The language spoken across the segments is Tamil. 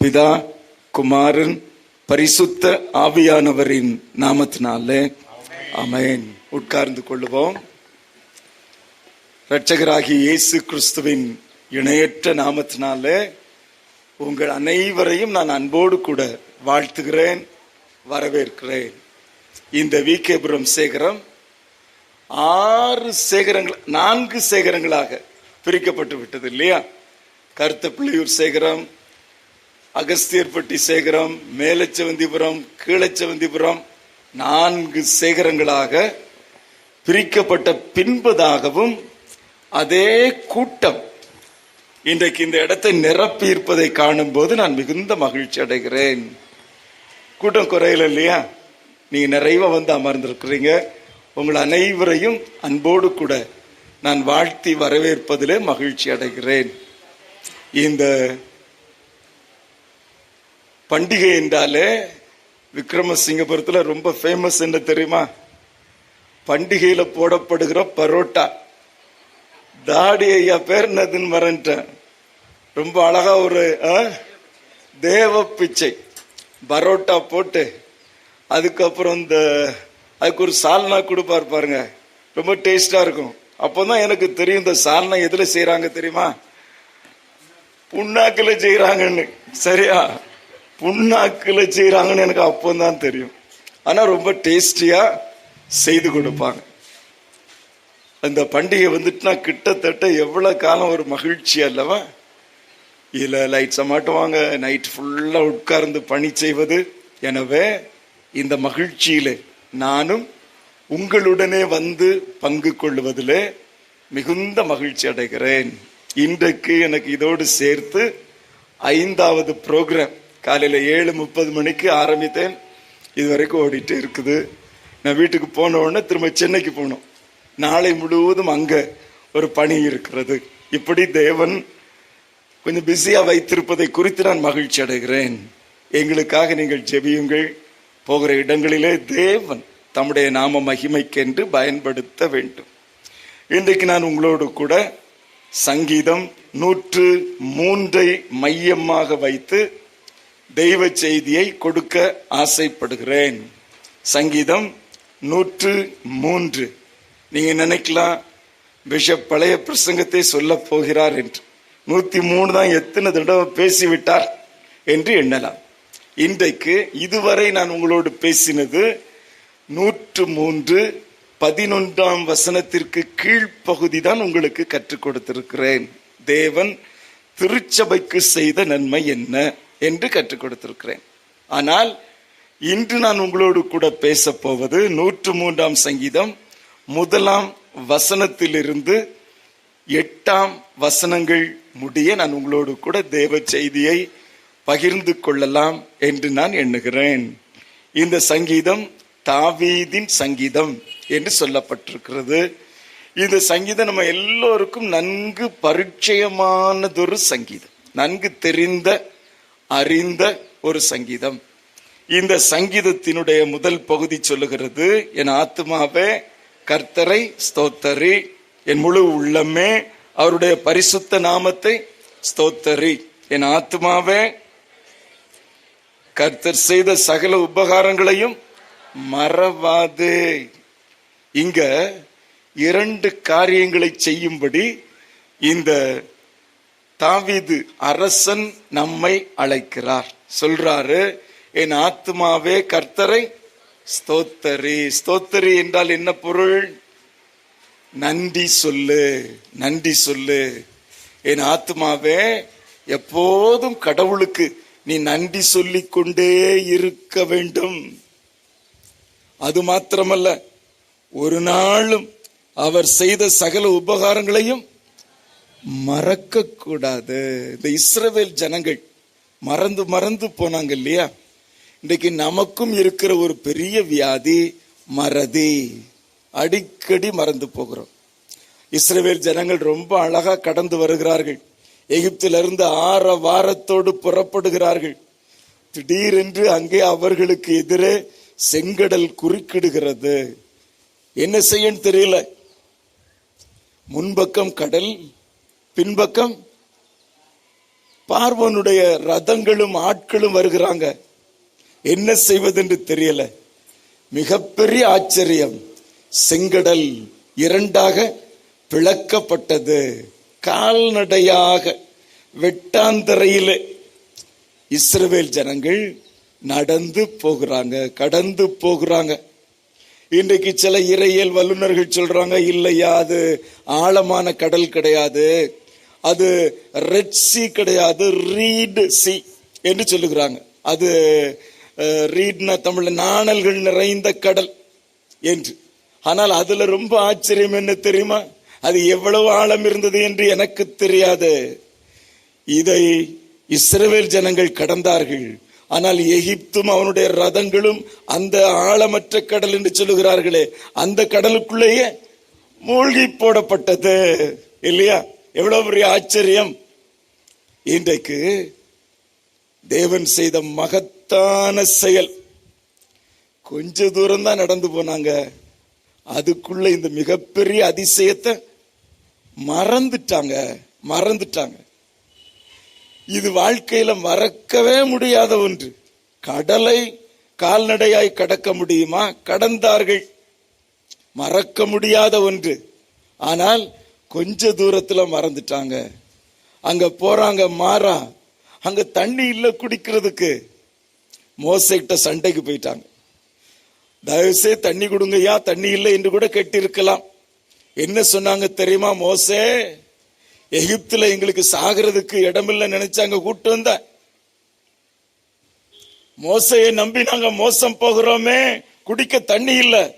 பிதா குமாரன் பரிசுத்த ஆவியானவரின் நாமத்தினாலே அமேன் உட்கார்ந்து கொள்ளுவோம். இரட்சகராகிய இயேசு கிறிஸ்துவின் இணையற்ற நாமத்தினாலே உங்கள் அனைவரையும் நான் அன்போடு கூட வாழ்த்துகிறேன் வரவேற்கிறேன். இந்த விகேபுரம் சேகரம் ஆறு சேகரங்கள் நான்கு சேகரங்களாக பிரிக்கப்பட்டு விட்டது இல்லையா? கருத்தப்பிள்ளையூர் சேகரம் அகஸ்தியர்பட்டி சேகரம் மேலச்சவந்திபுரம் கீழச்சவந்திபுரம் நான்கு சேகரங்களாக பிரிக்கப்பட்ட பின்பதாகவும் அதே கூட்டம் இன்றைக்கு இந்த இடத்தை நிரப்பி இருப்பதை காணும் போது நான் மிகுந்த மகிழ்ச்சி அடைகிறேன். கூட்டம் குறையல இல்லையா? நீங்க நிறைவா வந்து அமர்ந்திருக்கிறீங்க. உங்கள் அனைவரையும் அன்போடு கூட நான் வாழ்த்தி வரவேற்பதிலே மகிழ்ச்சி அடைகிறேன். இந்த பண்டிகை என்றாலே விக்ரமசிங்கபுரத்தில் ரொம்ப ஃபேமஸ் என்ன தெரியுமா? பண்டிகையில் போடப்படுகிற பரோட்டா. தாடி ஐயா பேர் என்னதுன்னு மறந்துட்டேன் ரொம்ப அழகா ஒரு ஆ, தேவ பிச்சை. பரோட்டா போட்டு அதுக்கப்புறம் இந்த அதுக்கு ஒரு சால்னா கொடுப்பார் பாருங்க. ரொம்ப டேஸ்டா இருக்கும். அப்போதான் எனக்கு தெரியும் இந்த சால்னா எதுல செய்யறாங்க தெரியுமா? புண்ணாக்கில் செய்யறாங்கன்னு சரியா? புண்ணாக்குல செய்யறாங்கன்னு எனக்கு அப்போதான் தெரியும். ஆனா ரொம்ப டேஸ்டியா செய்து கொடுப்பாங்க. அந்த பண்டிகை வந்துட்டுனா கிட்டத்தட்ட எவ்வளவு காலம் ஒரு மகிழ்ச்சி அல்லவா? இதுல லைட்ஸை மாட்டுவாங்க நைட் ஃபுல்லா உட்கார்ந்து பணி செய்வது. எனவே இந்த மகிழ்ச்சியில் நானும் உங்களுடனே வந்து பங்கு கொள்வதில் மிகுந்த மகிழ்ச்சி அடைகிறேன். இன்றைக்கு எனக்கு இதோடு சேர்த்து ஐந்தாவது ப்ரோக்ராம் காலையில் ஏழு முப்பது மணிக்கு ஆரம்பித்தேன். இது வரைக்கும் ஓடிட்டு இருக்குது. நான் வீட்டுக்கு போன உடனே திரும்ப சென்னைக்கு போனோம். நாளை முழுவதும் அங்கே ஒரு பணி இருக்கிறது. இப்படி தேவன் கொஞ்சம் பிஸியாக வைத்திருப்பதை குறித்து நான் மகிழ்ச்சி அடைகிறேன். எங்களுக்காக நீங்கள் ஜெபியுங்கள். போகிற இடங்களிலே தேவன் தம்முடைய நாம மகிமைக்கென்று பயன்படுத்த வேண்டும். இன்றைக்கு நான் உங்களோடு கூட சங்கீதம் நூற்று மூன்றை மையமாக வைத்து தெய்வ செய்தியை கொடுக்க ஆசைப்படுகிறேன். சங்கீதம் நூற்று மூன்று நீங்க நினைக்கலாம் பிஷப் பழைய பிரசங்கத்தை சொல்ல போகிறார் என்று. நூத்தி மூணு தான் எத்தனை தடவை பேசிவிட்டார் என்று எண்ணலாம். இன்றைக்கு இதுவரை நான் உங்களோடு பேசினது நூற்று மூன்று பதினொன்றாம் வசனத்திற்கு கீழ்ப்பகுதி தான் உங்களுக்கு கற்றுக் கொடுத்திருக்கிறேன். தேவன் திருச்சபைக்கு செய்த நன்மை என்ன? என்று கற்றுக் கொடுத்திருக்கிறேன். ஆனால் இன்று நான் உங்களோடு கூட பேச போவது நூற்று மூன்றாம் சங்கீதம் முதலாம் வசனத்திலிருந்து எட்டாம் வசனங்கள் முடிய நான் உங்களோடு கூட தேவ செய்தியை பகிர்ந்து கொள்ளலாம் என்று நான் எண்ணுகிறேன். இந்த சங்கீதம் தாவீதின் சங்கீதம் என்று சொல்லப்பட்டிருக்கிறது. இந்த சங்கீதம் நம்ம எல்லோருக்கும் நன்கு பரிச்சயமானதொரு சங்கீதம். நன்கு தெரிந்த அறிந்த ஒரு சங்கீதம். இந்த சங்கீதத்தினுடைய முதல் பகுதி சொல்லுகிறது என் ஆத்மாவே கர்த்தரை ஸ்தோத்தரி என் முழு உள்ளமே அவருடைய பரிசுத்த நாமத்தை ஸ்தோத்தரி. என் ஆத்மாவே கர்த்தர் செய்த சகல உபகாரங்களையும் மறவாது. இங்க இரண்டு காரியங்களை செய்யும்படி இந்த தாவிது அரசன் நம்மை அழைக்கிறார். சொல்றாரு என் ஆத்மாவே கர்த்தரை ஸ்தோத்தரி. ஸ்தோத்தரி என்றால் என்ன பொருள்? நன்றி சொல்லு நன்றி சொல்லு. என் ஆத்மாவே எப்போதும் கடவுளுக்கு நீ நன்றி சொல்லி கொண்டே இருக்க வேண்டும். அது மாத்திரமல்ல ஒரு நாளும் அவர் செய்த சகல உபகாரங்களையும் மறக்க கூடாது இந்த இஸ்ரவேல் ஜனங்கள் மறந்து மறந்து போனாங்க இல்லையா? இன்றைக்கு நமக்கும் இருக்கிற ஒரு பெரிய வியாதி மறதி. அடிக்கடி மறந்து போகிறோம். இஸ்ரவேல் ஜனங்கள் ரொம்ப அழகா கடந்து வருகிறார்கள். எகிப்திலிருந்து ஆற வாரத்தோடு புறப்படுகிறார்கள். திடீரென்று அங்கே அவர்களுக்கு எதிரே செங்கடல் குறுக்கிடுகிறது. என்ன செய்யன்னு தெரியல. முன்பக்கம் கடல் பின்பக்கம் பார்வனுடைய ரதங்களும் ஆட்களும் வருகிறாங்க. என்ன செய்வதென்று தெரியல. மிகப்பெரிய ஆச்சரியம். செங்கடல் இரண்டாக பிளக்கப்பட்டது. கால்நடையாக வெட்டாந்தரையிலே இஸ்ரவேல் ஜனங்கள் நடந்து போகிறாங்க கடந்து போகிறாங்க. இன்றைக்கு சில இறையியல் வல்லுநர்கள் சொல்றாங்க இல்லையா அது ஆழமான கடல் கிடையாது. அது ரெட் சி கிடையாது ரீட் சி என்று சொல்லுகிறாங்க. அது ரீட்னா தமிழ்ல நாணல்கள் நிறைந்த கடல் என்று. ஆனால் அதுல ரொம்ப ஆச்சரியம் என்ன தெரியுமா? அது எவ்வளவு ஆழம் இருந்தது என்று எனக்கு தெரியாது. இதை இஸ்ரேல் ஜனங்கள் கடந்தார்கள். ஆனால் எகிப்தும் அவனுடைய ரதங்களும் அந்த ஆழமற்ற கடல் என்று சொல்லுகிறார்களே அந்த கடலுக்குள்ளேயே மூழ்கி போடப்பட்டது இல்லையா? எவ்வளவு பெரிய ஆச்சரியம். இன்றைக்கு தேவன் செய்த மகத்தான செயல். கொஞ்ச தூரம் தான் நடந்து போனாங்க. அதுக்குள்ள இந்த மிகப்பெரிய அதிசயத்தை மறந்துட்டாங்க. மறந்துட்டாங்க. இது வாழ்க்கையில மறக்கவே முடியாத ஒன்று. கடலை கால்நடையாய் கடக்க முடியுமா? கடந்தார்கள். மறக்க முடியாத ஒன்று. ஆனால் கொஞ்ச தூரத்துல மறந்துட்டாங்க. அங்க போறாங்க மாறா. அங்க தண்ணி இல்லை குடிக்கிறதுக்கு. மோசைக்கிட்ட சண்டைக்கு போயிட்டாங்க. தயவுசெய்து தண்ணி கொடுங்கய்யா தண்ணி இல்லை என்று கூட கெட்டிருக்கலாம். என்ன சொன்னாங்க தெரியுமா மோசே? எகிப்துல எங்களுக்கு சாகிறதுக்கு இடமில்லை நினைச்சாங்க கூட்டு வந்த. மோசையை நம்பி நாங்க மோசம் போகிறோமே குடிக்க தண்ணி இல்லை.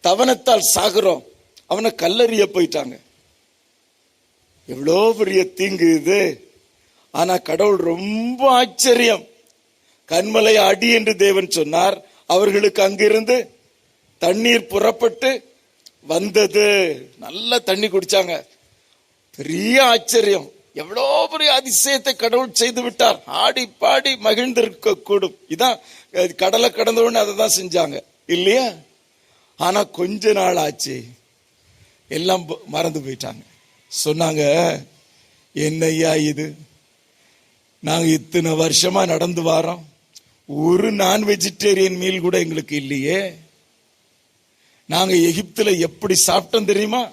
தவனத்தால் சாகிறோம். அவனை கல்லறிய போயிட்டாங்க. எவ்வளோ பெரிய தீங்கு இது. ஆனால் கடவுள் ரொம்ப ஆச்சரியம். கண்மலை அடி என்று தேவன் சொன்னார். அவர்களுக்கு அங்கிருந்து தண்ணீர் புறப்பட்டு வந்தது. நல்ல தண்ணி குடிச்சாங்க. பெரிய ஆச்சரியம். எவ்வளோ பெரிய அதிசயத்தை கடவுள் செய்து விட்டார். ஆடி பாடி மகிழ்ந்திருக்க கூடும். இதான் கடலை கடந்த அதை தான் செஞ்சாங்க. இல்லையா? ஆனா கொஞ்ச நாள் ஆச்சு. எல்லாம் மறந்து போயிட்டாங்க. சொன்னாங்க என்னய்யா இது? நாங்க இத்தனை வருஷமா நடந்து வாரோம். ஒரு நான் வெஜிடேரியன் மீல் கூட எங்களுக்கு இல்லையே. நாங்க எகிப்துல எப்படி சாப்பிட்டோம் தெரியுமா?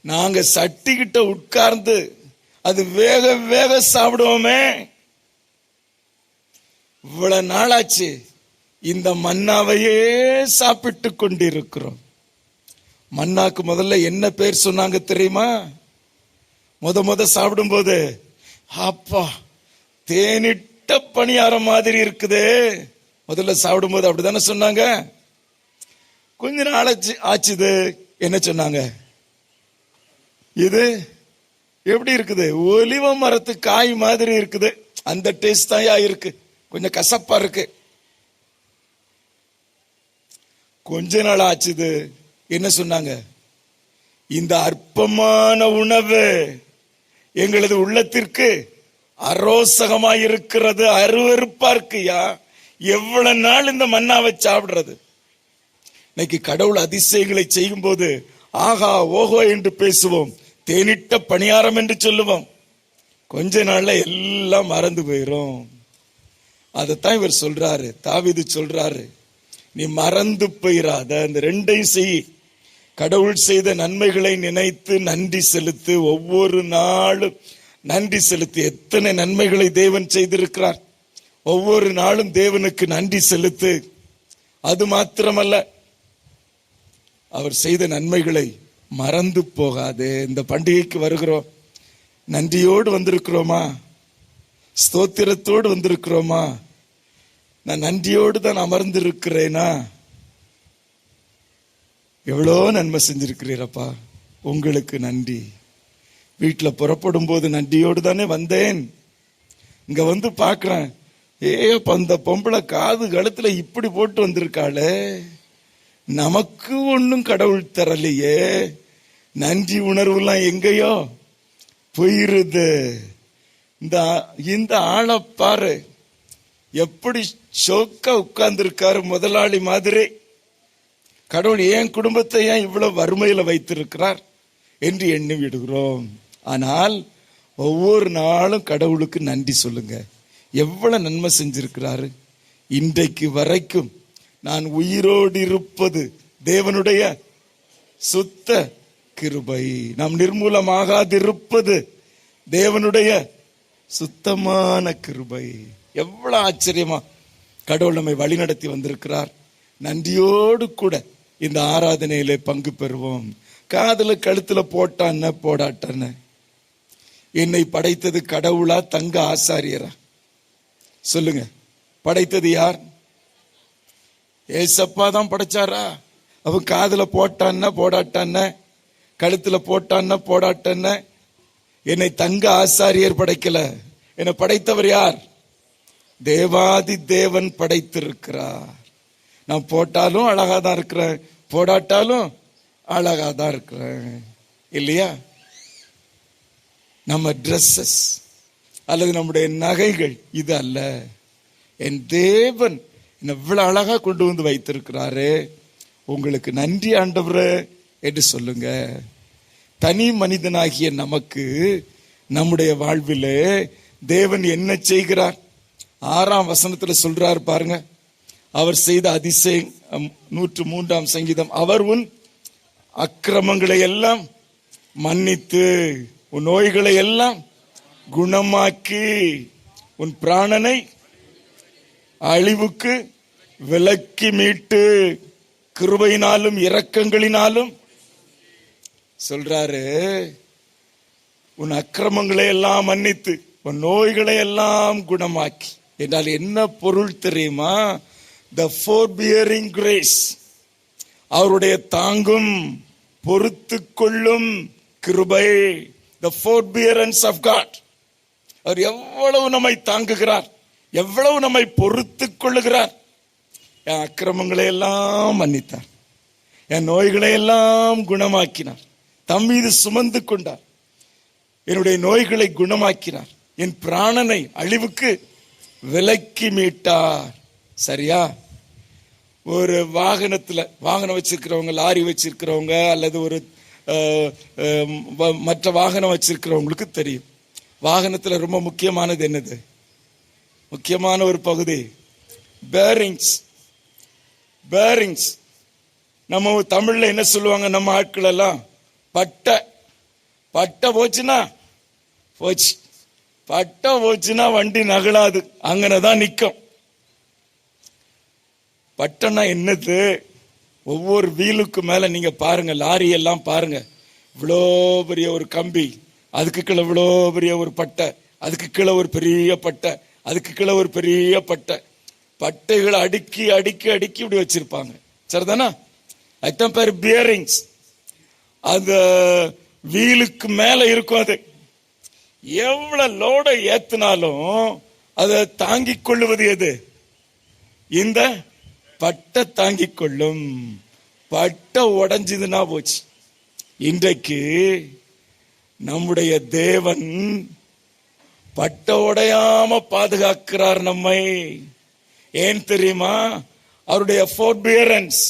நாங்க சட்டிக்கிட்ட உட்கார்ந்து அது வேக வேக சாப்பிடுவோமே. இவ்வளவு நாளாச்சு இந்த மன்னாவையே சாப்பிட்டு கொண்டிருக்கிறோம். மன்னாக்கு முதல்ல என்ன பேர் சொன்னாங்க தெரியுமா? முத முத சாப்பிடும்போது அப்பா தேனிட்ட பணியாரம் மாதிரி இருக்குது. முதல்ல சாப்பிடும்போது அப்படிதானே சொன்னாங்க. கொஞ்ச நாள் ஆச்சு ஆச்சுது. என்ன சொன்னாங்க? இது எப்படி இருக்குது? ஒலிவ மரத்து காய் மாதிரி இருக்குது. அந்த டேஸ்ட் தான் இருக்கு. கொஞ்சம் கசப்பா இருக்கு. கொஞ்ச நாள் ஆச்சுது. என்ன சொன்னாங்க? இந்த அற்பமான உணவு எங்களது உள்ளத்திற்கு அரோசகமாக இருக்கிறது அருவருப்பா இருக்குயா எவ்வளவு நாள் இந்த மன்னாவை சாப்பிடுறது? இன்னைக்கு கடவுள் அதிசயங்களை செய்யும் போது ஆகா ஓஹோ என்று பேசுவோம். தேனிட்ட பணியாரம் என்று சொல்லுவோம். கொஞ்ச நாள்ல எல்லாம் மறந்து போயிரும். அதைத்தான் இவர் சொல்றாரு தாவிது சொல்றாரு. நீ மறந்து போயிடாத அந்த ரெண்டையும் செய். கடவுள் செய்த நன்மைகளை நினைத்து நன்றி செலுத்து ஒவ்வொரு நாளும் நன்றி செலுத்து எத்தனை நன்மைகளை தேவன் செய்திருக்கிறார். ஒவ்வொரு நாளும் தேவனுக்கு நன்றி செலுத்து. அது மாத்திரமல்ல அவர் செய்த நன்மைகளை மறந்து போகாது. இந்த பண்டிகைக்கு வருகிறோம். நன்றியோடு வந்திருக்கிறோமா? ஸ்தோத்திரத்தோடு வந்திருக்கிறோமா? நான் நன்றியோடு தான் அமர்ந்திருக்கிறேனா? எவ்வளோ நன்மை செஞ்சிருக்கிறீரப்பா. உங்களுக்கு நன்றி. வீட்டில் புறப்படும் போது நன்றியோடு தானே வந்தேன். இங்கே வந்து பார்க்குறேன். ஏ அந்த பொம்பளை காது கழுத்தில் இப்படி போட்டு வந்திருக்காளே. நமக்கு ஒன்றும் கடவுள் தரலையே. நன்றி உணர்வுலாம் எங்கேயோ? போயிருது. இந்த இந்த ஆளை பாரு. எப்படி ஷோக்கா உட்கார்ந்துருக்காரு முதலாளி மாதிரி. கடவுள் ஏன் குடும்பத்தை ஏன் இவ்வளவு வறுமையில வைத்திருக்கிறார் என்று எண்ணி விடுகிறோம். ஆனால் ஒவ்வொரு நாளும் கடவுளுக்கு நன்றி சொல்லுங்க. எவ்வளவு நன்மை செஞ்சிருக்கிறாரு. இன்றைக்கு வரைக்கும் நான் உயிரோடு இருப்பது தேவனுடைய சுத்த கிருபை. நாம் நிர்மூலமாகாதிருப்பது தேவனுடைய சுத்தமான கிருபை. எவ்வளவு ஆச்சரியமா கடவுள் நம்மை வழிநடத்தி வந்திருக்கிறார். நன்றியோடு கூட இந்த ஆராதனையிலே பங்கு பெறுவோம். காதில் கழுத்துல போட்டான்னு போடாட்டான்னு? என்னை படைத்தது கடவுளா தங்க ஆசாரியரா? சொல்லுங்க. படைத்தது யார்? ஏசப்பா தான் படைச்சாரா? அவன் காதில் போட்டான்னா போடாட்டான கழுத்துல போட்டான்னா போடாட்டன்ன? என்னை தங்க ஆசாரியர் படைக்கல. என்னை படைத்தவர் யார்? தேவாதி தேவன் படைத்திருக்கிறார். நான் போட்டாலும் அழகா தான் இருக்கிறேன். போடாட்டாலும் அழகா தான் இருக்கிறேன். இல்லையா? நம்ம ட்ரெஸ்ஸஸ் அல்லது நம்முடைய நகைகள் இது அல்ல. என் தேவன் என்னை இவ்வளவு அழகா கொண்டு வந்து வைத்திருக்கிறாரு. உங்களுக்கு நன்றி ஆண்டவரே என்று சொல்லுங்க. தனி மனிதனாகிய நமக்கு நம்முடைய வாழ்வில் தேவன் என்ன செய்கிறார்? ஆறாம் வசனத்தில் சொல்றார் பாருங்க. அவர் செய்த அதிசயம் நூற்று மூன்றாம் சங்கீதம் அவர் உன் அக்கிரமங்களை எல்லாம் மன்னித்து உன் நோய்களை எல்லாம் குணமாக்கி உன் பிராணனை அழிவுக்கு விலக்கி மீட்டு கிருபையினாலும் இரக்கங்களினாலும் சொல்றாரு உன் அக்கிரமங்களை எல்லாம் மன்னித்து உன் நோய்களை எல்லாம் குணமாக்கி. என்றால் என்ன பொருள் தெரியுமா? த ஃபோர்பியரிங் கிரேஸ் அவருடைய தாங்கும் பொறுத்து கொள்ளும் கிருபை த ஃபோர்பியரன்ஸ் ஆஃப் காட் அவர் எவ்வளவு நம்மை தாங்குகிறார் எவ்வளவு நம்மை பொறுத்து கொள்ளுகிறார் என் அக்கிரமங்களை எல்லாம் மன்னித்தார். என் நோய்களை எல்லாம் குணமாக்கினார். தம் மீது சுமந்து கொண்டார். என்னுடைய நோய்களை குணமாக்கினார். என் பிராணனை அழிவுக்கு விலக்கி மீட்டார். சரியா? ஒரு வாகனத்தில் வாகனம் வச்சிருக்கிறவங்க லாரி வச்சிருக்கிறவங்க அல்லது ஒரு வ- மற்ற வாகனம் வச்சிருக்கிறவங்களுக்கு தெரியும். வாகனத்தில் ரொம்ப முக்கியமானது என்னது? முக்கியமான ஒரு பகுதி பேரிங்ஸ் பேரிங்ஸ் நம்ம தமிழில் என்ன சொல்லுவாங்க நம்ம ஆட்கள் எல்லாம் பட்டை பட்டை போச்சுன்னா போச்சு. பட்டை போச்சுன்னா வண்டி நகலாது. அங்கனதான் நிற்கும் பட்டம்னா என்னது? ஒவ்வொரு வீலுக்கு மேலே நீங்கள் பாருங்கள் லாரியெல்லாம் பாருங்கள் இவ்வளோ பெரிய ஒரு கம்பி அதுக்கு கீழே இவ்வளோ பெரிய ஒரு பட்டை அதுக்கு கீழே ஒரு பெரிய பட்டை அதுக்கு கீழே ஒரு பெரிய பட்டை. பட்டைகளை அடுக்கி அடுக்கி அடுக்கி இப்படி வச்சிருப்பாங்க. சரிதானா? அதுதான் பேர் பியரிங்ஸ் அந்த வீலுக்கு மேலே இருக்கும் அது. எவ்வளோ லோடை ஏற்றினாலும் அதை தாங்கிக் கொள்ளுவது எது? இந்த பட்டை தாங்கிக் கொள்ளும். பட்ட உடஞ்சதுன்னா போச்சு. இன்றைக்கு நம்முடைய தேவன் பட்ட உடையாம பாதுகாக்கிறார் நம்மை. ஏன் தெரியுமா? அவருடைய ஃபோர்பியரன்ஸ்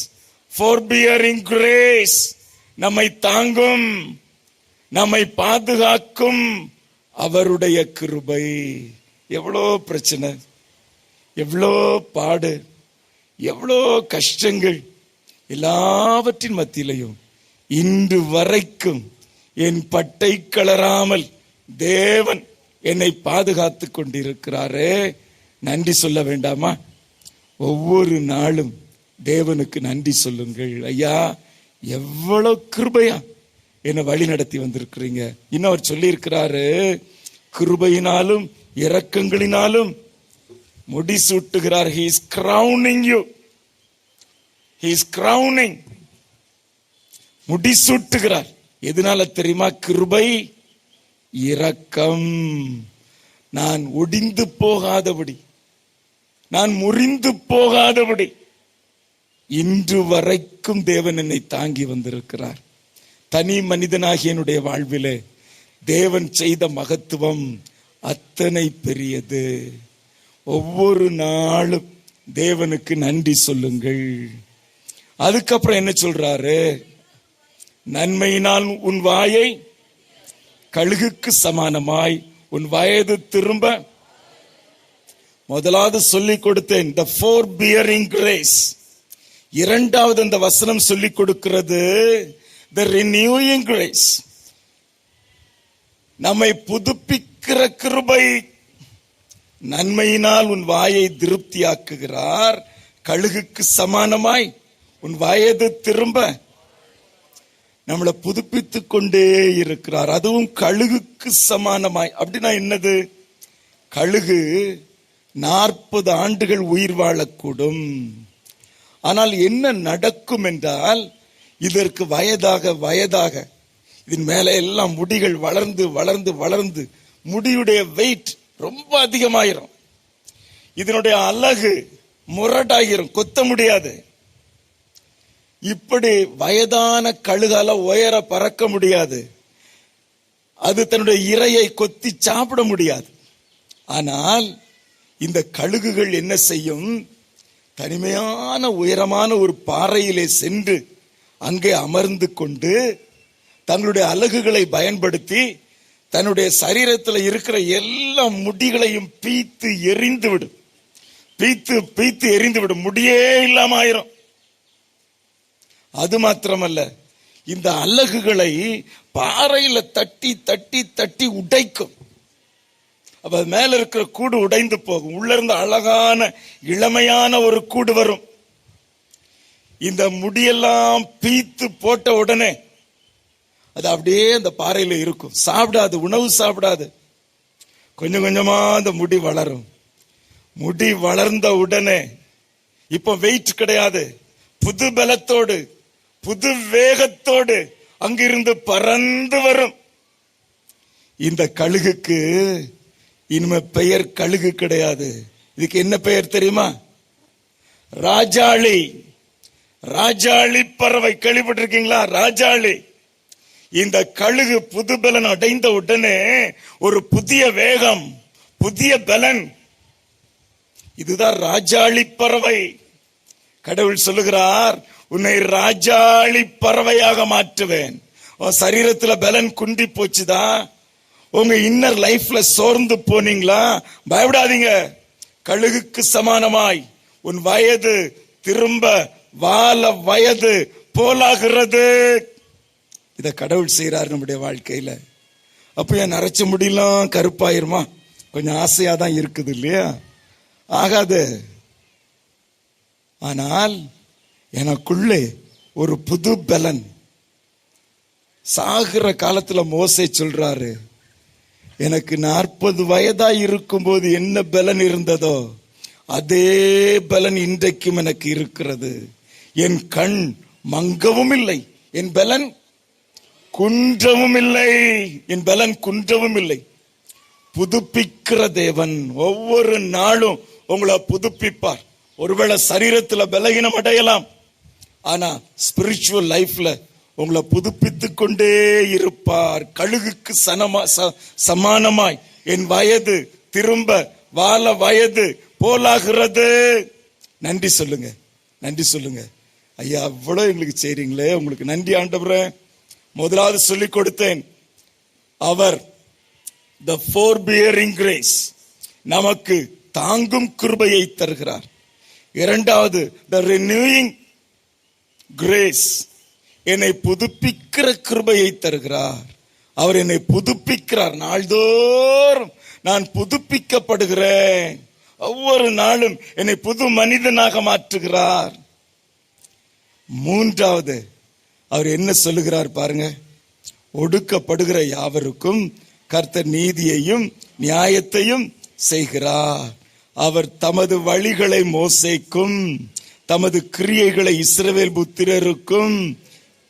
ஃபோர்பியரிங் கிரேஸ் நம்மை தாங்கும் நம்மை பாதுகாக்கும் அவருடைய கிருபை. எவ்வளோ பிரச்சனை எவ்வளோ பாடு. எவ்வளோ கஷ்டங்கள் எல்லாவற்றின் மத்தியிலையும் இன்று வரைக்கும் என் பட்டை கலராமல் தேவன் என்னை பாதுகாத்து கொண்டிருக்கிறாரே. நன்றி சொல்ல வேண்டாமா? ஒவ்வொரு நாளும் தேவனுக்கு நன்றி சொல்லுங்கள். ஐயா எவ்வளோ கிருபையா என்னை வழி நடத்தி வந்திருக்கிறீங்க. இன்னும் அவர் சொல்லியிருக்கிறாரு கிருபையினாலும் இரக்கங்களினாலும் முடிசூட்டுகிறார். He is you you. He is crowning. முடிசூட்டுகிறார். எதனால தெரியுமா? கிருபை இரக்கம். நான் ஒடிந்து போகாதபடி. நான் முறிந்து போகாதபடி. இன்று வரைக்கும் தேவன் என்னை தாங்கி வந்திருக்கிறார். தனி மனிதனாகிய என்னுடைய வாழ்விலே தேவன் செய்த மகத்துவம் அத்தனை பெரியது. ஒவ்வொரு நாளும் தேவனுக்கு நன்றி சொல்லுங்கள். அதுக்கப்புறம் என்ன சொல்றாரு? நன்மையினால் உன் வாயை கழுகுக்கு சமானமாய் உன் வயது திரும்ப முதலாவது சொல்லிக் கொடுத்தேன் த ஃபோர் பியரிங் கிரேஸ் இரண்டாவது அந்த வசனம் சொல்லிக் கொடுக்கிறது த ரினியூயிங் கிரேஸ் நம்மை புதுப்பிக்கிற கிருபை நன்மையினால் உன் வாயை திருப்தியாக்குகிறார் கழுகுக்கு சமானமாய் உன் வயது திரும்ப? நம்மளை புதுப்பித்துக் கொண்டே இருக்கிறார். அதுவும் கழுகுக்கு சமானமாய். அப்படின்னா என்னது? கழுகு நாற்பது ஆண்டுகள் உயிர் வாழக்கூடும். ஆனால் என்ன நடக்கும் என்றால் இதற்கு வயதாக வயதாக இதன் மேலே எல்லாம் முடிகள் வளர்ந்து வளர்ந்து வளர்ந்து முடியுடைய வெயிட் ரொம்ப அதிகமாயிரும். இதனுடைய அழகு முரட்டாகிரும் கொத்த முடியாது. இப்படி வயதான கழுகால உயர பறக்க முடியாது. அது தன்னுடைய இரையை கொத்தி சாப்பிட முடியாது. ஆனால் இந்த கழுகுகள் என்ன செய்யும்? தனிமையான உயரமான ஒரு பாறையிலே சென்று அங்கே அமர்ந்து கொண்டு தங்களுடைய அலகுகளை பயன்படுத்தி தன்னுடைய சரீரத்தில் இருக்கிற எல்லா முடிகளையும் பீத்து எரிந்து விடும். பீத்து பீத்து எரிந்து விடும். முடியே இல்லாம ஆயிரும். அது மாத்திரமல்ல இந்த அலகுகளை பாறையில தட்டி தட்டி தட்டி உடைக்கும். அப்ப மேல இருக்கிற கூடு உடைந்து போகும். உள்ள இருந்த அழகான இளமையான ஒரு கூடு வரும். இந்த முடியெல்லாம் பீத்து போட்ட உடனே அது அப்படியே அந்த பாறையில இருக்கும். சாப்பிடாது உணவு சாப்பிடாது. கொஞ்சம் கொஞ்சமா அந்த முடி வளரும். முடி வளர்ந்த உடனே இப்போ வெயிட் கிடையாது. புது பலத்தோடு புது வேகத்தோடு அங்கிருந்து பறந்து வரும். இந்த கழுகுக்கு இனிமே பெயர் கழுகு கிடையாது. இதுக்கு என்ன பெயர் தெரியுமா? ராஜாளி. ராஜாளி பறவை. கேள்விப்பட்டிருக்கீங்களா? ராஜாளி. இந்த கழுகு புது பலன் அடைந்த உடனே ஒரு புதிய வேகம் புதிய பலன். இதுதான் ராஜாளி பறவை. கடவுள் சொல்லுகிறார் உன்னை ராஜாளி பறவையாக மாற்றுவேன். உன் சரீரத்துல பலன் குண்டி போச்சுதா? உங்க இன்னர் லைஃப்ல சோர்ந்து போனீங்களா? பயப்படாதீங்க. கழுகுக்கு சமானமாய். உன் வயது திரும்ப வாழ வயது போலாகிறது. இதை கடவுள் செய்கிறார் நம்முடைய வாழ்க்கையில். அப்போ என் நரைச்ச முடியலாம் கருப்பாயிருமா? கொஞ்சம் ஆசையாக தான் இருக்குது இல்லையா? ஆகாது. ஆனால் எனக்குள்ளே ஒரு புது பலன். சாகிற காலத்தில் மோசை சொல்றாரு எனக்கு நாற்பது வயதா இருக்கும்போது என்ன பலன் இருந்ததோ அதே பலன் இன்றைக்கும் எனக்கு இருக்கிறது. என் கண் மங்கவும் இல்லை என் பலன் குன்றவும் இல்லை என் பலன் குன்றவும் இல்லை. புதுப்பிக்கிற தேவன் ஒவ்வொரு நாளும் உங்களை புதுப்பிப்பார். ஒருவேளை சரீரத்துல பலகீனம் அடையலாம் ஆனா ஸ்பிரிச்சுவல் லைஃப்ல உங்களை புதுப்பித்து கொண்டே இருப்பார். கழுகுக்கு சனமா ச- சமானமாய். என் வயது திரும்ப வாழ வயது போலாகிறது. நன்றி சொல்லுங்க நன்றி சொல்லுங்க. ஐயா அவ்வளோ எங்களுக்கு செய்றீங்களே உங்களுக்கு நன்றி ஆண்டவரேன் முதலாவது சொல்லிக் கொடுத்தேன். அவர் த ஃபோர் பியரிங் கிரேஸ் நமக்கு தாங்கும் கிருபையை தருகிறார். இரண்டாவது த ரினியூயிங் கிரேஸ் என்னை புதுப்பிக்கிற கிருபையை தருகிறார். அவர் என்னை புதுப்பிக்கிறார். நாள்தோறும் நான் புதுப்பிக்கப்படுகிறேன். ஒவ்வொரு நாளும் என்னை புது மனிதனாக மாற்றுகிறார். மூன்றாவது அவர் என்ன சொல்லுகிறார் பாருங்க. ஒடுக்கப்படுகிற யாவருக்கும் கர்த்தர் நீதியையும் நியாயத்தையும் செய்கிறார். அவர் தமது வழிகளை மோசைக்கும் தமது கிரியைகளை இஸ்ரவேல் புத்திரருக்கும்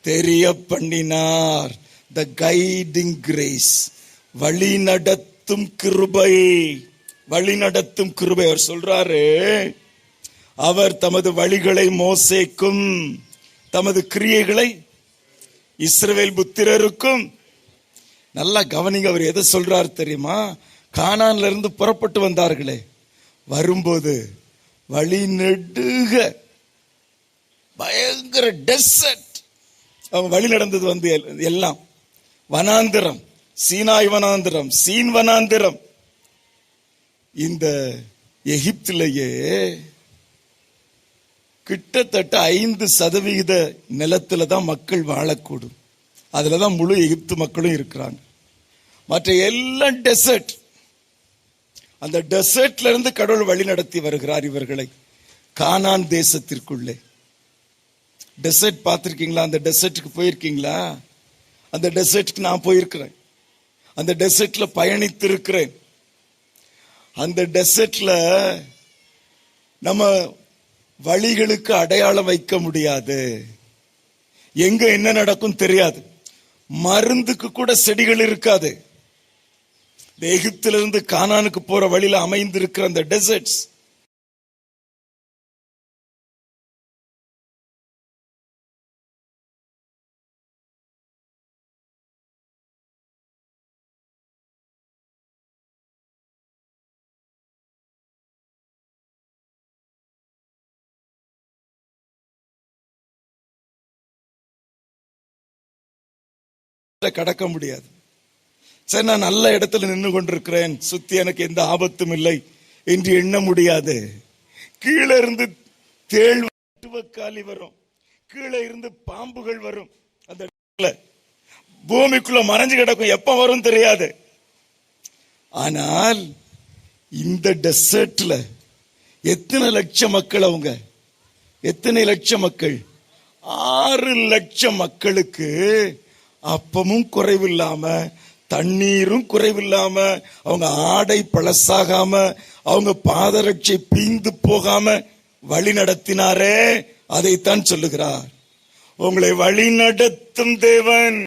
தெரிய பண்ணினார் த கைடிங் கிரேஸ் வழி நடத்தும் கிருபை. வழி நடத்தும் கிருபை. அவர் சொல்றாரு அவர் தமது வழிகளை மோசேக்கும் தமது கிரியைகளை இஸ்ரவேல் புத்திரருக்கும் நல்லா கவனிங்க அவர் எதை சொல்றார் தெரியுமா? கானான்ல இருந்து புறப்பட்டு வந்தார்களே. வரும்போது வழி நெடுக. பயங்கர டெசர்ட் அவங்க வழி நடந்தது வந்து எல்- எல்லாம். வனாந்திரம் சீனாய் வனாந்திரம் சீன் வனாந்திரம். இந்த எகிப்திலேயே கிட்டத்தட்ட ஐந்து சதவிகித நிலத்தில் தான் மக்கள் வாழக்கூடும். அதில் தான் முழு எகிப்து மக்களும் இருக்கிறாங்க. மற்ற எல்லாம் டெசர்ட் அந்த டெசர்ட்ல இருந்து கடவுள் வழி நடத்தி வருகிறார் இவர்களை. கானான் தேசத்திற்குள்ளே. டெசர்ட் பார்த்துருக்கீங்களா? அந்த டெசர்ட்டுக்கு போயிருக்கீங்களா? அந்த டெசர்ட்டுக்கு நான் போயிருக்கிறேன். அந்த டெசர்ட்டில் பயணித்து இருக்கிறேன் அந்த டெசர்ட்டில் நம்ம வழிகளுக்கு அடையாளம் வைக்க முடியாது. எங்க என்ன நடக்கும் தெரியாது. மருந்துக்கு கூட செடிகள் இருக்காது. எகிப்திலிருந்து கானானுக்கு போற வழியில அமைந்திருக்கிற அந்த டெசர்ட்ஸ் கடக்க முடியாது. சரி நான் நல்ல இடத்துல நின்று கொண்டிருக்கிறேன். சுத்தி எனக்கு எந்த ஆபத்தும் இல்லை. என்று எண்ண முடியாது. கீழே இருந்து தேள் வரும். கீழே இருந்து பாம்புகள் வரும். அந்த இடத்துல. பூமிக்குள்ள மறைஞ்சு கிடக்கும். எப்ப வரும் தெரியாது. ஆனால் இந்த டெசர்ட்ல எத்தனை லட்சம் மக்கள் அவங்க? எத்தனை லட்சம் மக்கள்? ஆறு லட்சம் மக்களுக்கு அப்பமும் குறைவில்லாம தண்ணீரும் குறைவில்லாம அவங்க ஆடை பழசாகாம அவங்க பாதரட்சை பீந்து போகாம வழி நடத்தினாரே அதைத்தான் சொல்லுகிறார். உங்களை வழி நடத்தும் தேவன்.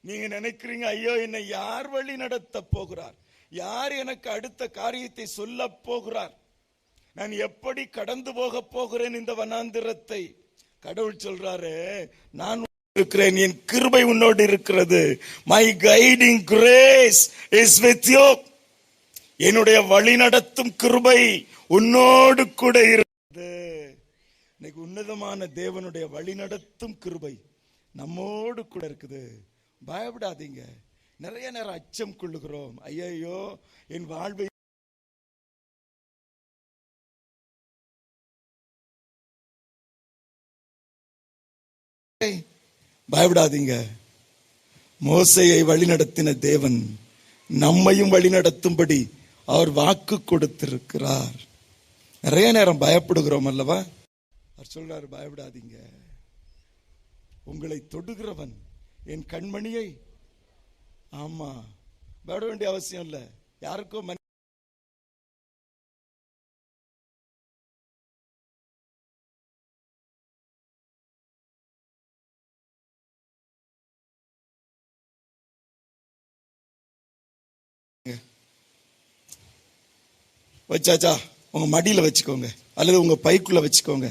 நீங்க நினைக்கிறீங்க ஐயோ என்னை யார் வழி நடத்த போகிறார்? யார் எனக்கு அடுத்த காரியத்தை சொல்ல போகிறார்? நான் எப்படி கடந்து போக போகிறேன் இந்த வனாந்திரத்தை? கடவுள் சொல்றாரு நான் இருக்கிறேன் என் கிருபை உன்னோடு இருக்கிறது. My guiding grace is with you என்னுடைய வழி நடத்தும் கிருபை உன்னோடு கூட இருக்கிறது. இன்னைக்கு உன்னதமான தேவனுடைய வழி நடத்தும் கிருபை நம்மோடு கூட இருக்குது. பயப்படாதீங்க. நிறைய நேரம் அச்சம் கொள்ளுகிறோம். ஐயையோ என் வாழ்வை பயப்படாதீங்க. மோசையை வழிநடத்தின தேவன் நம்மையும் வழிநடத்தும்படி அவர் வாக்கு கொடுத்திருக்கிறார். நிறைய நேரம் பயப்படுகிறோம் அல்லவா? அவர் சொல்றாரு பயப்படாதீங்க. உங்களை தொடுகிறவன் என் கண்மணியை. ஆமா. பயப்பட வேண்டிய அவசியம் இல்ல. யாருக்கோ வச்சாச்சா உங்கள் மடியில் வச்சுக்கோங்க. அல்லது உங்கள் பைக்குள்ளே வச்சுக்கோங்க.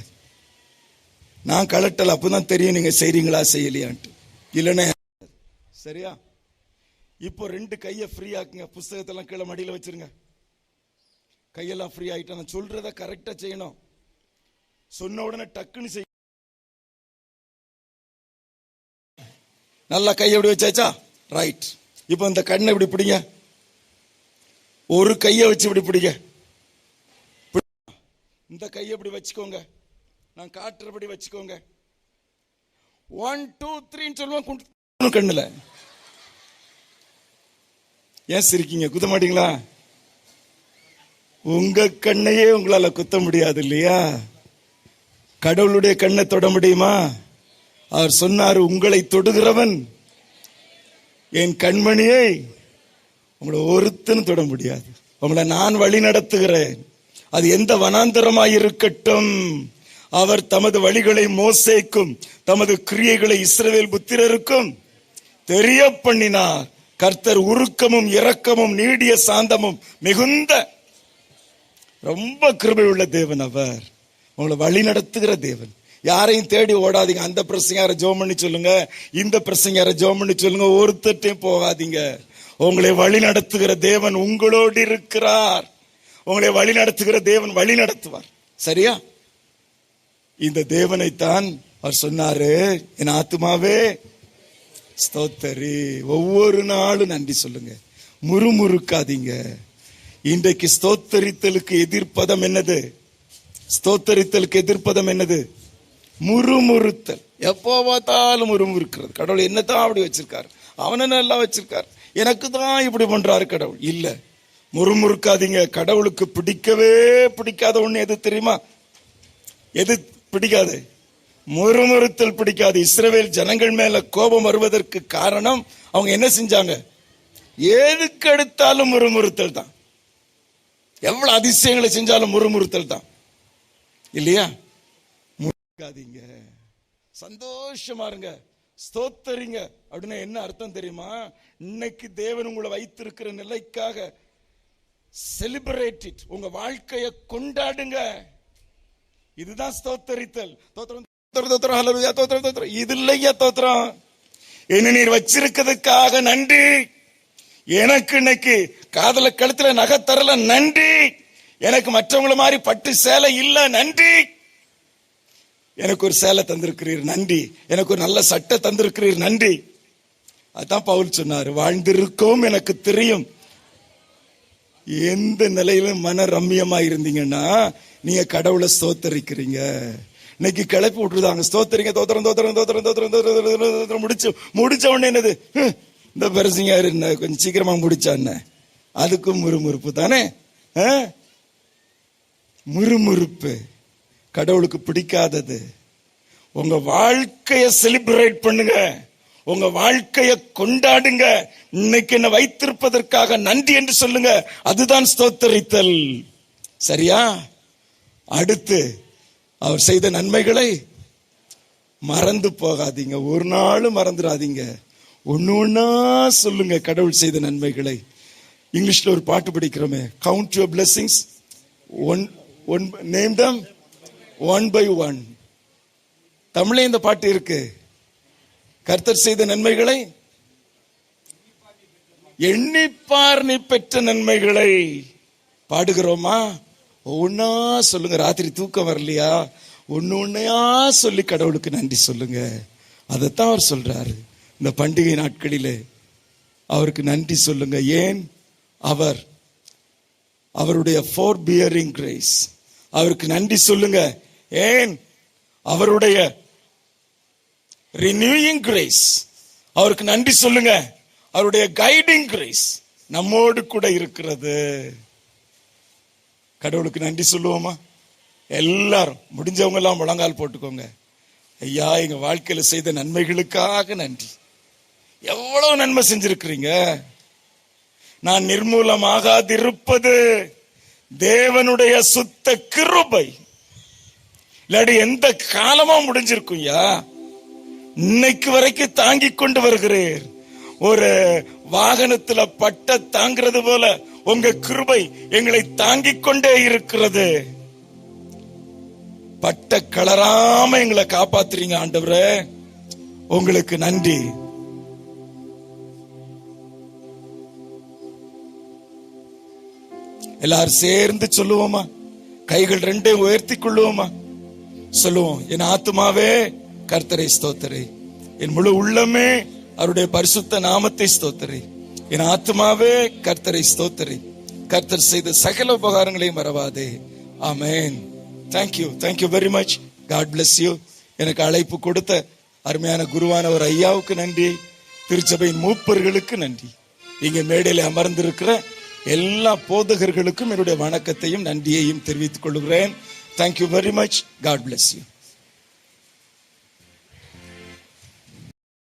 நான் கலட்டல் அப்போ தான் தெரியும் நீங்கள் செய்கிறீங்களா செய்யலையான்ட்டு. இல்லைன்னா சரியா? இப்போ ரெண்டு கையை ஃப்ரீ ஆக்குங்க. புஸ்தகத்தெல்லாம் கீழே மடியில் வச்சிருங்க. கையெல்லாம் ஃப்ரீ ஆயிட்டா நான் சொல்கிறத கரெக்டாக செய்யணும். சொன்ன உடனே டக்குன்னு செய். நல்லா கையை இப்படி வச்சாச்சா ரைட் இப்போ இந்த கண்ணை இப்படி பிடிங்க. ஒரு கையை வச்சு இப்படி பிடிங்க. இந்த கையை இப்படி வச்சுக்கோங்க. நான் காட்டுறபடி வச்சுக்கோங்க. ஒன் டூ த்ரீன்னு சொல்லுவேன் குண்டு கண்ணுல. ஏன் சிரிக்கீங்க? குத்த மாட்டீங்களா? உங்க கண்ணையே உங்களால குத்த முடியாது இல்லையா? கடவுளுடைய கண்ணை தொட முடியுமா? அவர் சொன்னார் உங்களை தொடுகிறவன் என் கண்மணியை உங்களை ஒருத்தன்னு தொட முடியாது. உங்களை நான் வழி நடத்துகிறேன். அது எந்த வனாந்தரமாயிருக்கட்டும். அவர் தமது வழிகளை மோசைக்கும் தமது கிரியைகளை இஸ்ரவேல் புத்திரருக்கும் தெரிய பண்ணினார். கர்த்தர் உருக்கமும் இரக்கமும் நீடிய சாந்தமும் மிகுந்த ரொம்ப கிருபை உள்ள தேவன் அவர். உங்களை வழி நடத்துகிற தேவன். யாரையும் தேடி ஓடாதீங்க. அந்த பிரசங்க யாரை ஜோம் பண்ணி சொல்லுங்க. இந்த பிரசங்க யாரை ஜோம் பண்ணி சொல்லுங்க. ஒருத்தட்டையும் போகாதீங்க. உங்களை வழி நடத்துகிற தேவன் உங்களோடு இருக்கிறார். உங்களை வழி நடத்துகிற தேவன் வழி நடத்துவார். சரியா? இந்த தேவனைத்தான் அவர் சொன்னாரு. என் ஆத்துமாவே ஸ்தோத்தரி. ஒவ்வொரு நாளும் நன்றி சொல்லுங்க. முறுமுறுக்காதீங்க. இன்றைக்கு ஸ்தோத்தரித்தலுக்கு எதிர்ப்பதம் என்னது? ஸ்தோத்தரித்தலுக்கு எதிர்ப்பதம் என்னது? முறுமுறுத்தல். எப்போ பார்த்தாலும் முறுமுறுக்கிறது. கடவுள் என்னதான் அப்படி வச்சிருக்காரு? அவனை நல்லா வச்சிருக்காரு? எனக்கு தான் இப்படி பண்றாரு கடவுள். இல்லை. முறுமுறுக்காதீங்க. கடவுளுக்கு பிடிக்கவே பிடிக்காத ஒண்ணு எது தெரியுமா? எது பிடிக்காது? முறுமுறுத்தல் பிடிக்காது. இஸ்ரேல் ஜனங்கள் மேல கோபம் வருவதற்கு காரணம் அவங்க என்ன செஞ்சாங்க? எதுக்கு எடுத்தாலும் முறுமுறுத்தல் தான். எவ்வளவு அதிசயங்களை செஞ்சாலும் முறுமுறுத்தல் தான். இல்லையா? முறுக்காதீங்க சந்தோஷமா இருங்க. ஸ்தோத்தரிங்க. அப்படின்னா என்ன அர்த்தம் தெரியுமா? இன்னைக்கு தேவன் உங்களை வைத்திருக்கிற நிலைக்காக செலிப்ரேட் இட் உங்க வாழ்க்கையை கொண்டாடுங்க. இதுதான் ஸ்தோத்தரித்தல் தோத்திரம் தோத்திரம் தோத்திரம் தோத்திரம் தோத்திரம் இது இல்லையா தோத்திரம் என்ன நீர் வச்சிருக்கிறதுக்காக நன்றி. எனக்கு இன்னைக்கு காதல கழுத்துல நகை தரல நன்றி. எனக்கு மற்றவங்கள மாதிரி பட்டு சேலை இல்ல நன்றி. எனக்கு ஒரு சேலை தந்திருக்கிறீர் நன்றி. எனக்கு ஒரு நல்ல சட்டை தந்திருக்கிறீர் நன்றி. அதான் பவுல் சொன்னார் வாழ்ந்திருக்கவும் எனக்கு தெரியும். எந்த நிலையிலும் மன ரம்மியமா இருந்தீங்கன்னா நீங்க கடவுளை ஸ்தோத்தரிக்கிறீங்க. இன்னைக்கு கிளப்பி விட்டுருதாங்க. ஸ்தோத்தரிங்க தோத்திரம் தோத்திரம் தோத்திரம் தோத்திரம் தோத்திரம் தோத்திரம் முடிச்சு முடிச்ச உடனே என்னது? இந்த பெருசிங்க என்ன கொஞ்சம் சீக்கிரமா முடிச்சா என்ன? அதுக்கும் முறுமுறுப்பு தானே? ஆ? முறுமுறுப்பு. கடவுளுக்கு பிடிக்காதது. உங்க வாழ்க்கைய செலிப்ரேட் பண்ணுங்க. உங்க வாழ்க்கையை கொண்டாடுங்க. இன்னைக்கு என்ன வைத்திருப்பதற்காக நன்றி என்று சொல்லுங்க. அதுதான் ஸ்தோத்தரித்தல். சரியா? அடுத்து அவர் செய்த நன்மைகளை மறந்து போகாதீங்க. ஒரு நாளும் மறந்துடாதீங்க. ஒன்று ஒன்றா சொல்லுங்க கடவுள் செய்த நன்மைகளை. இங்கிலீஷில் ஒரு பாட்டு படிக்கிறோமே. Count your blessings one one name them one by one தமிழே இந்த பாட்டு இருக்குது கர்த்தர் செய்த நன்மைகளை எண்ணிப்பார் நீ பெற்ற நன்மைகளை பாடுகிறோமா? ஒவ்வொன்னா சொல்லுங்க. ராத்திரி தூக்கம் வரலையா? ஒன்று ஒன்னையா சொல்லி கடவுளுக்கு நன்றி சொல்லுங்க. அதைத்தான் அவர் சொல்றாரு. இந்த பண்டிகை நாட்களிலே அவருக்கு நன்றி சொல்லுங்க. ஏன்? அவர் அவருடைய ஃபோர் பியரிங் கிரேஸ் அவருக்கு நன்றி சொல்லுங்க. ஏன்? அவருடைய ரினியூயிங் கிரேஸ் அவருக்கு நன்றி சொல்லுங்க. அவருடைய கைடிங் கிரேஸ் நம்மோடு கூட இருக்கிறது. கடவுளுக்கு நன்றி சொல்லுவோமா? எல்லாரும் முடிஞ்சவங்க எல்லாம் முழங்கால் போட்டுக்கோங்க. ஐயா எங்க வாழ்க்கையில செய்த நன்மைகளுக்காக நன்றி. எவ்வளவு நன்மை செஞ்சிருக்கிறீங்க? நான் நிர்மூலமாகாதிருப்பது தேவனுடைய சுத்த கிருபை. இல்லாட்டி எந்த காலமும் முடிஞ்சிருக்கும்யா இன்னைக்கு வரைக்கும் தாங்கி கொண்டு வருகிறீர். ஒரு வாகனத்துல பட்ட தாங்கிறது போல உங்க கிருபை எங்களை தாங்கிக் கொண்டே இருக்கிறது. பட்ட கலராம எங்களை காப்பாத்துறீங்க ஆண்டவரே. உங்களுக்கு நன்றி. எல்லாரும் சேர்ந்து சொல்லுவோமா? கைகள் ரெண்டையும் உயர்த்தி கொள்ளுவோமா? சொல்லுவோம். என் ஆத்துமாவே கர்த்தரை ஸ்தோத்தரை. என் முழு உள்ளமே அவருடைய பரிசுத்த நாமத்தை ஸ்தோத்தரை. என் ஆத்துமாவே கர்த்தரை ஸ்தோத்தரை. கர்த்தர் செய்த சகல உபகாரங்களையும் மறவாதே. ஆமேன். Thank you thank you very much God bless you எனக்கு அழைப்பு கொடுத்த அருமையான குருவான ஒரு ஐயாவுக்கு நன்றி. திருச்சபையின் மூப்பர்களுக்கு நன்றி. இங்க மேடையில் அமர்ந்திருக்கிற எல்லா போதகர்களுக்கும் என்னுடைய வணக்கத்தையும் நன்றியையும் தெரிவித்துக் கொள்கிறேன். Thank you very much God bless you